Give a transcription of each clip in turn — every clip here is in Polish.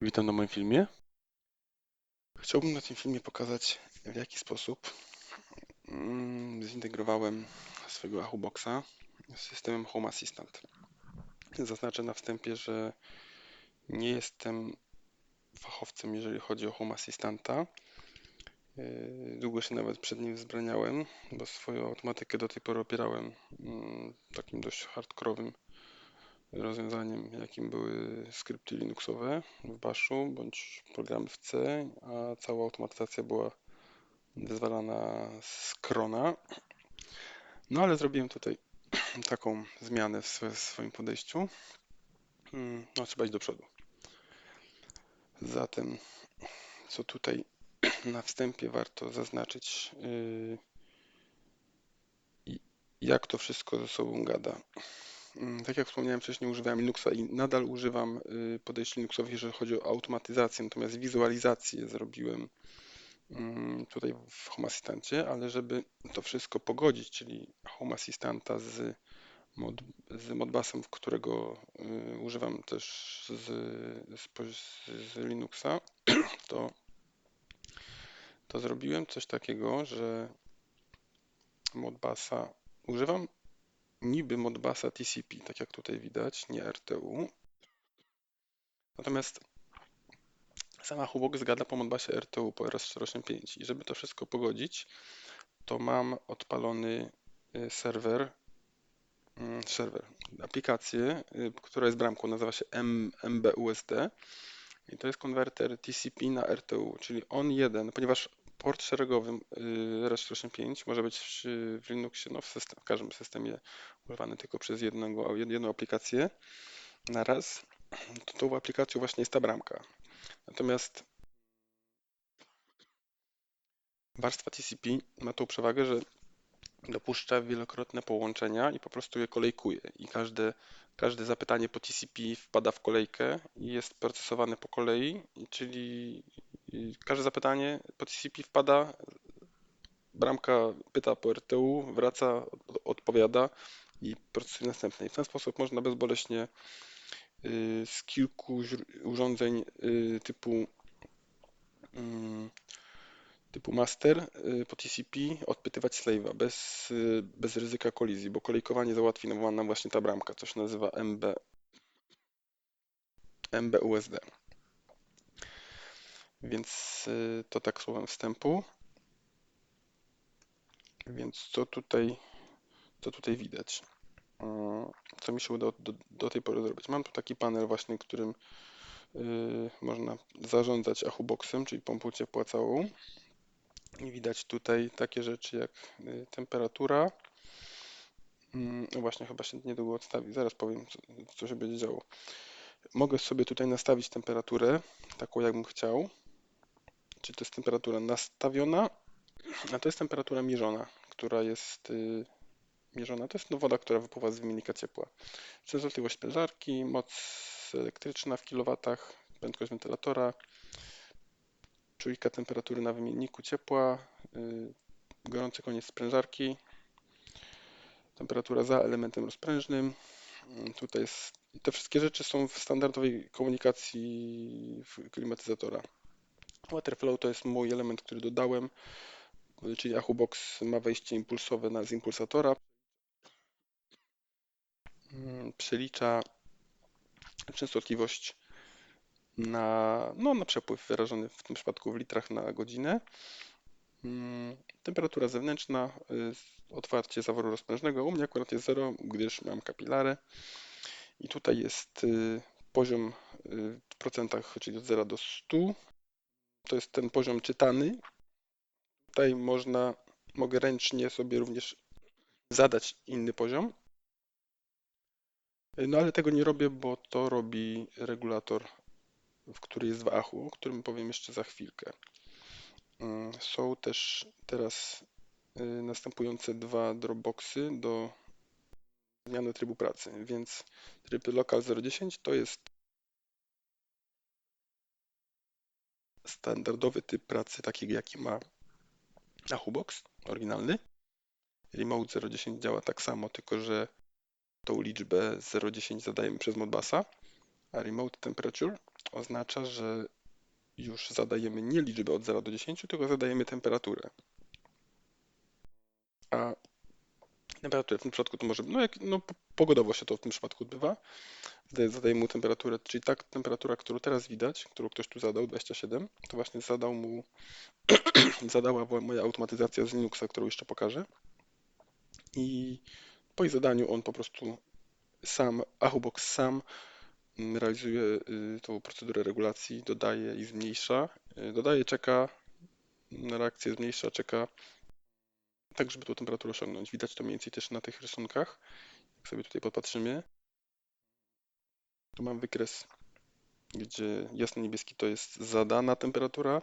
Witam na moim filmie. Chciałbym na tym filmie pokazać, w jaki sposób mm, zintegrowałem swojego Ahuboxa z systemem Home Assistant. Zaznaczę na wstępie, że nie jestem fachowcem, jeżeli chodzi o Home Assistanta. Yy, Długo się nawet przed nim wzbraniałem, bo swoją automatykę do tej pory opierałem mm, takim dość hardkorowym rozwiązaniem, jakim były skrypty Linuxowe w Bashu bądź programy w C, a cała automatyzacja była wyzwalana z Krona. No ale zrobiłem tutaj taką zmianę w swoim podejściu. Mm, No, trzeba iść do przodu. Zatem, co tutaj na wstępie warto zaznaczyć, yy, jak to wszystko ze sobą gada. Mm, Tak jak wspomniałem wcześniej, używałem Linuxa i nadal używam y, podejść Linuxowych, jeżeli chodzi o automatyzację, natomiast wizualizację zrobiłem mm, tutaj w Home Assistancie, ale żeby to wszystko pogodzić, czyli Home Assistanta z, mod, z Modbusem, którego y, używam też z, z, z Linuxa, to, to zrobiłem coś takiego, że Modbusa używam niby Modbusa TCP, tak jak tutaj widać, nie RTU. Natomiast sama Hubox gada po Modbusie RTU, po RS485 i żeby to wszystko pogodzić, to mam odpalony y, serwer, mm, serwer, aplikację, y, która jest bramką, nazywa się MBUSD i to jest konwerter TCP na RTU, czyli on jeden, ponieważ port szeregowy y, RS485 może być w, Linuxie, no w, system, w każdym systemie używany tylko przez jednego, jed- jedną aplikację na raz, to tą aplikacją właśnie jest ta bramka. Natomiast warstwa TCP ma tą przewagę, że dopuszcza wielokrotne połączenia i po prostu je kolejkuje. I każde, każde zapytanie po TCP wpada w kolejkę i jest procesowane po kolei, czyli każde zapytanie po TCP wpada, bramka pyta po RTU, wraca, od- odpowiada i procesuje następne. I w ten sposób można bezboleśnie y, z kilku urządzeń y, typu mm, typu master y, po TCP odpytywać slave'a bez, bez ryzyka kolizji, bo kolejkowanie załatwi nam właśnie ta bramka, co się nazywa MB, MBUSD. Więc y, to tak słowem wstępu. Więc co tutaj, co tutaj widać? Co mi się udało do, do tej pory zrobić? Mam tu taki panel właśnie, którym y, można zarządzać Ahuboxem, czyli pompą ciepła całą. I widać tutaj takie rzeczy jak y, temperatura. Mm, właśnie, chyba się niedługo odstawi. Zaraz powiem, co, co się będzie działo. Mogę sobie tutaj nastawić temperaturę, taką jakbym chciał. Czy to jest temperatura nastawiona, a to jest temperatura mierzona, która jest y, mierzona. To jest no, woda, która wypływa z wymiennika ciepła. Częstotliwość sprężarki, moc elektryczna w kilowatach, prędkość wentylatora, czujka temperatury na wymienniku ciepła, y, gorący koniec sprężarki, temperatura za elementem rozprężnym. Mm, Tutaj jest, te wszystkie rzeczy są w standardowej komunikacji klimatyzatora. Waterflow to jest mój element, który dodałem, czyli Ahubox ma wejście impulsowe z impulsatora. Mm, Przelicza częstotliwość na, no, na przepływ wyrażony w tym przypadku w litrach na godzinę. Mm, Temperatura zewnętrzna, y, otwarcie zaworu rozprężnego. U mnie akurat jest 0, gdyż mam kapilary. I tutaj jest y, poziom y, w procentach, czyli od 0 do 100. To jest ten poziom czytany. Tutaj można, mogę ręcznie sobie również zadać inny poziom. No ale tego nie robię, bo to robi regulator, w który jest w Achu, o którym powiem jeszcze za chwilkę. Mm, Są też teraz y, następujące dwa Dropboxy do zmiany trybu pracy, więc tryb local 010 to jest standardowy typ pracy, taki jaki ma Ahubox, oryginalny. Remote 010 działa tak samo, tylko że tą liczbę 010 zadajemy przez Modbusa. A remote temperature oznacza, że już zadajemy nie liczbę od 0 do 10, tylko zadajemy temperaturę. A temperaturę w tym przypadku to może, no, jak, no po- pogodowo się to w tym przypadku odbywa. Zadaję, mu temperaturę, czyli tak temperatura, którą teraz widać, którą ktoś tu zadał, 27, to właśnie zadał mu, zadała moja automatyzacja z Linuxa, którą jeszcze pokażę. I po jej zadaniu on po prostu sam, Ahubox sam mm, realizuje y, tą procedurę regulacji, dodaje i zmniejsza. Y, Dodaje, czeka na reakcję, zmniejsza, czeka, tak żeby tą temperaturę osiągnąć. Widać to mniej więcej też na tych rysunkach. Jak sobie tutaj popatrzymy, tu mam wykres, gdzie jasno-niebieski to jest zadana temperatura,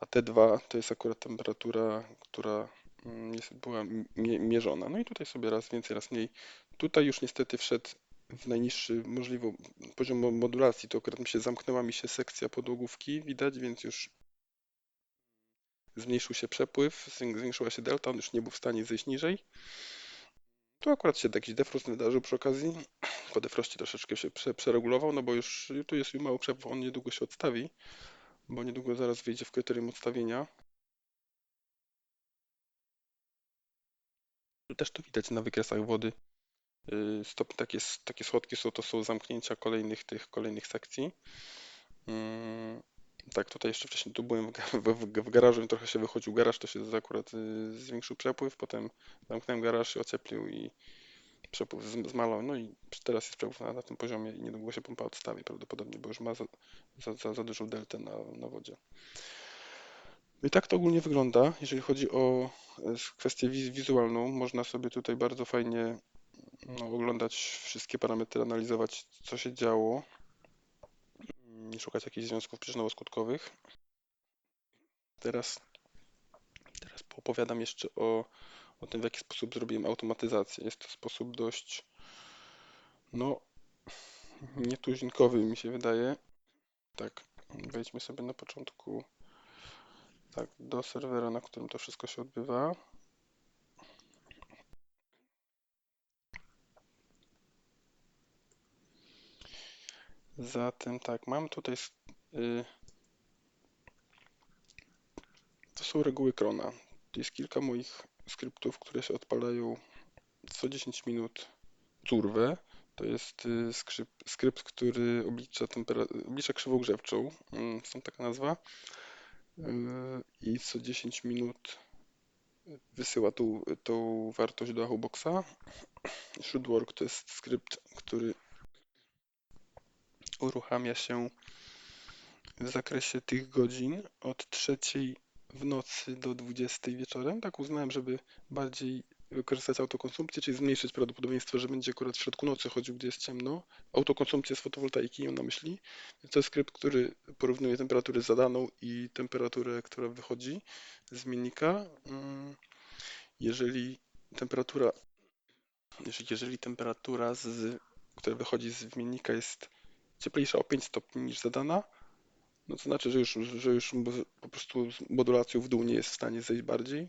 a T2 to jest akurat temperatura, która mm, jest, była mie- mierzona. No i tutaj sobie raz więcej, raz mniej. Tutaj już niestety wszedł w najniższy możliwy poziom mo- modulacji. To akurat mi się zamknęła mi się sekcja podłogówki, widać, więc już zmniejszył się przepływ, zwię- zwiększyła się delta, on już nie był w stanie zejść niżej. Tu akurat się jakiś defrost wydarzył przy okazji. Po defrostie troszeczkę się prze, przeregulował, no bo już tu jest mały przepływ, on niedługo się odstawi, bo niedługo zaraz wyjdzie w kryterium odstawienia. Tu też to widać na wykresach wody. Yy, Stopnie takie, takie słodkie są, to są zamknięcia kolejnych tych kolejnych sekcji. Tak, tutaj jeszcze wcześniej tu byłem w, w, w, garażu i trochę się wychodził garaż, to się akurat y, zwiększył przepływ, potem zamknąłem garaż, się ocieplił i przepływ zmalał, no i teraz jest przepływ na, na tym poziomie i niedługo się pompa odstawi prawdopodobnie, bo już ma za, za, za, za dużą deltę na, na wodzie. No I tak to ogólnie wygląda, jeżeli chodzi o e, kwestię wiz- wizualną. Można sobie tutaj bardzo fajnie no, oglądać wszystkie parametry, analizować co się działo i szukać jakichś związków przyczynowo-skutkowych. Teraz, teraz opowiadam jeszcze o, o tym, w jaki sposób zrobiłem automatyzację. Jest to sposób dość, no, nietuzinkowy mi się wydaje. Tak, wejdźmy sobie na początku tak, do serwera, na którym to wszystko się odbywa. Zatem tak, mam tutaj, y, to są reguły Krona. Jest kilka moich skryptów, które się odpalają co 10 minut curwę. To jest y, skrypt, skrypt który oblicza, oblicza krzywą grzewczą, mm, stąd taka nazwa. Y, I co 10 minut wysyła tą, tą wartość do Ahuboxa. Should to jest skrypt, który uruchamia się w zakresie tych godzin od trzeciej w nocy do 20 wieczorem. Tak uznałem, żeby bardziej wykorzystać autokonsumpcję, czyli zmniejszyć prawdopodobieństwo, że będzie akurat w środku nocy chodził, gdzie jest ciemno. Autokonsumpcję z fotowoltaiki mam na myśli. To jest skrypt, który porównuje temperaturę zadaną i temperaturę, która wychodzi z zmiennika. Mm, Jeżeli temperatura, jeżeli, temperatura, z, która wychodzi z zmiennika jest cieplejsza o 5 stopni niż zadana, no to znaczy, że już, że już po prostu z modulacją w dół nie jest w stanie zejść bardziej.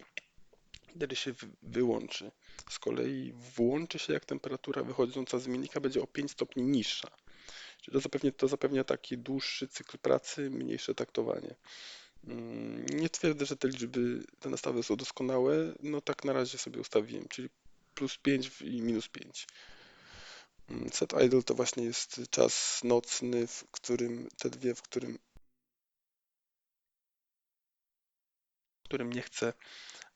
Wtedy się wy- wyłączy. Z kolei włączy się, jak temperatura wychodząca z zmiennika będzie o 5 stopni niższa. Czyli to zapewnia, to zapewnia taki dłuższy cykl pracy, mniejsze taktowanie. Mm, Nie twierdzę, że te liczby, te nastawy są doskonałe. No tak na razie sobie ustawiłem, czyli plus 5 w- i minus 5. Set idle to właśnie jest czas nocny, w którym te dwie, w którym, w którym nie chcę,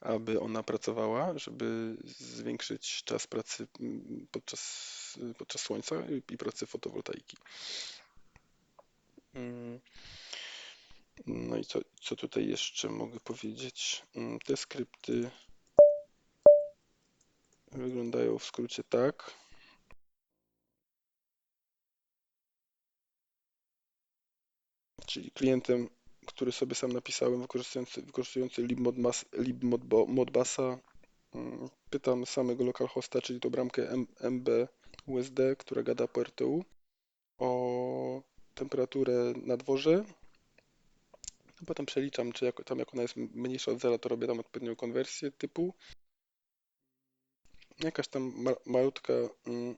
aby ona pracowała, żeby zwiększyć czas pracy mm, podczas, podczas słońca i i pracy fotowoltaiki. Mm, No i co, co tutaj jeszcze mogę powiedzieć? Mm, Te skrypty wyglądają w skrócie tak. Czyli klientem, który sobie sam napisałem, wykorzystujący, wykorzystujący libmodbus, libmodbusa, mm, pytam samego localhosta, czyli tą bramkę M- MB USD, która gada po RTU, o temperaturę na dworze. Potem przeliczam, czy jak, tam jak ona jest mniejsza od zera, to robię tam odpowiednią konwersję typu. Jakaś tam ma, malutka, mm,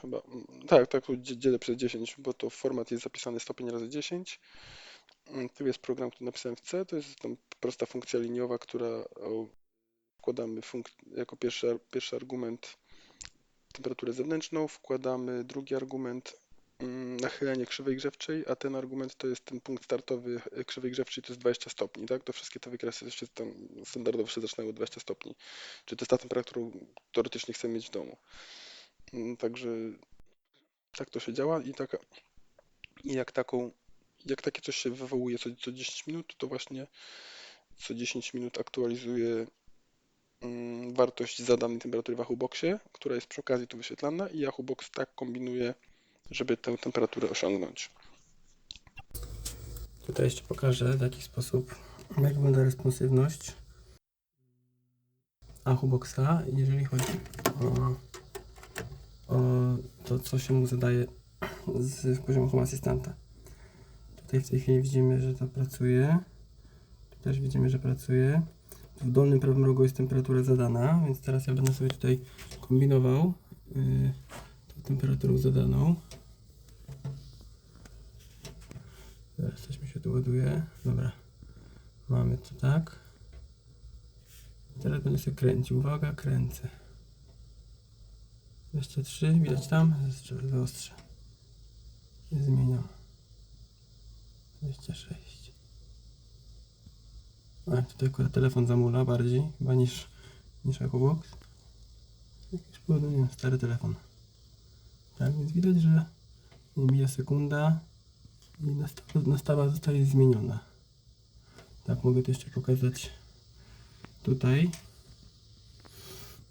chyba, tak, tak, dzielę przez 10, bo to format jest zapisany stopień razy 10. Mm, Tu jest program, który napisałem w C, to jest tam prosta funkcja liniowa, która wkładamy jako pierwszy, pierwszy argument temperaturę zewnętrzną, wkładamy drugi argument mm, nachylenie krzywej grzewczej, a ten argument to jest ten punkt startowy e, krzywej grzewczej, to jest 20 stopni, tak? To wszystkie te wykresy się tam standardowo się zaczynają od 20 stopni. Czyli to jest ta temperatura, którą teoretycznie chcemy mieć w domu. Mm, Także tak to się działa i taka i jak taką jak takie coś się wywołuje co, co 10 minut, to właśnie co 10 minut aktualizuje mm, wartość zadanej temperatury w Ahuboxie, która jest przy okazji tu wyświetlana i Ahubox tak kombinuje, żeby tę temperaturę osiągnąć. Tutaj jeszcze pokażę w jaki sposób, jak wygląda responsywność Ahuboxa, jeżeli chodzi o to, co się mu zadaje z poziomu Home Assistanta. Tutaj w tej chwili widzimy, że to pracuje. Tu też widzimy, że pracuje. W dolnym prawym rogu jest temperatura zadana, więc teraz ja będę sobie tutaj kombinował yy, tą temperaturą zadaną. Teraz coś mi się tu ładuje. Dobra. Mamy to tak. Teraz będę sobie kręcił. Uwaga, kręcę. 23, widać tam? Jeszcze wyostrzę. Nie zmieniam. 26. A, tutaj akurat telefon zamula bardziej, chyba niż, niż Echobox. Jakiś powodu, nie wiem, stary telefon. Tak, więc widać, że nie mija sekunda i nastawa, nastawa zostaje zmieniona. Tak, mogę to jeszcze pokazać tutaj.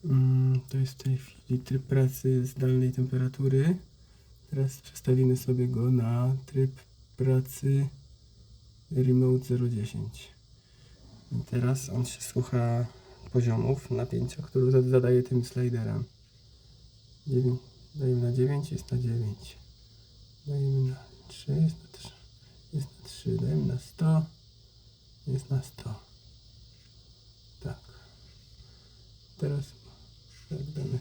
Mm, to jest w tej chwili tryb pracy zdalnej temperatury. Teraz przestawimy sobie go na tryb pracy Remote 010. I teraz on się słucha poziomów napięcia, które zad- zadaje tym sliderem. 9, dajemy na 9, jest na 9. Dajemy na 3, jest na 3. Jest na 3, dajemy na 100. Jest na 100. Tak. Teraz tak damy.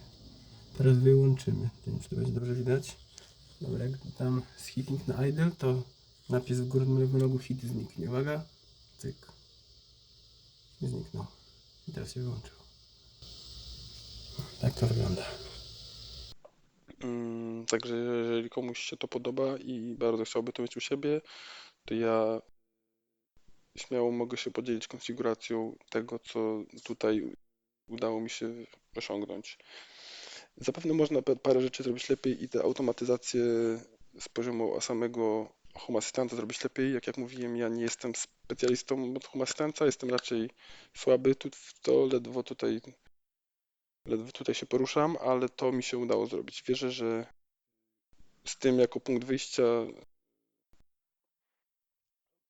Teraz wyłączymy. Nie wiem, czy to będzie dobrze widać. Dobra, jak dam z hitting na idle, to napis w górnym lewym rogu hit zniknie. Uwaga. Cyk. I zniknął. I teraz się wyłączył. Tak to wygląda. Mm, Także jeżeli komuś się to podoba i bardzo chciałby to mieć u siebie, to ja śmiało mogę się podzielić konfiguracją tego, co tutaj udało mi się osiągnąć. Zapewne można pa- parę rzeczy zrobić lepiej i te automatyzacje z poziomu samego Home zrobić lepiej. Jak, jak mówiłem, ja nie jestem specjalistą od Home jestem raczej słaby tu w to, ledwo tutaj, ledwo tutaj się poruszam, ale to mi się udało zrobić. Wierzę, że z tym jako punkt wyjścia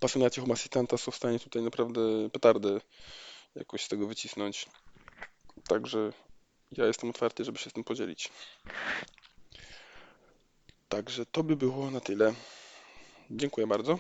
pasjonaci Home są w stanie tutaj naprawdę petardę jakoś z tego wycisnąć. Także ja jestem otwarty, żeby się z tym podzielić. Także to by było na tyle. Dziękuję bardzo.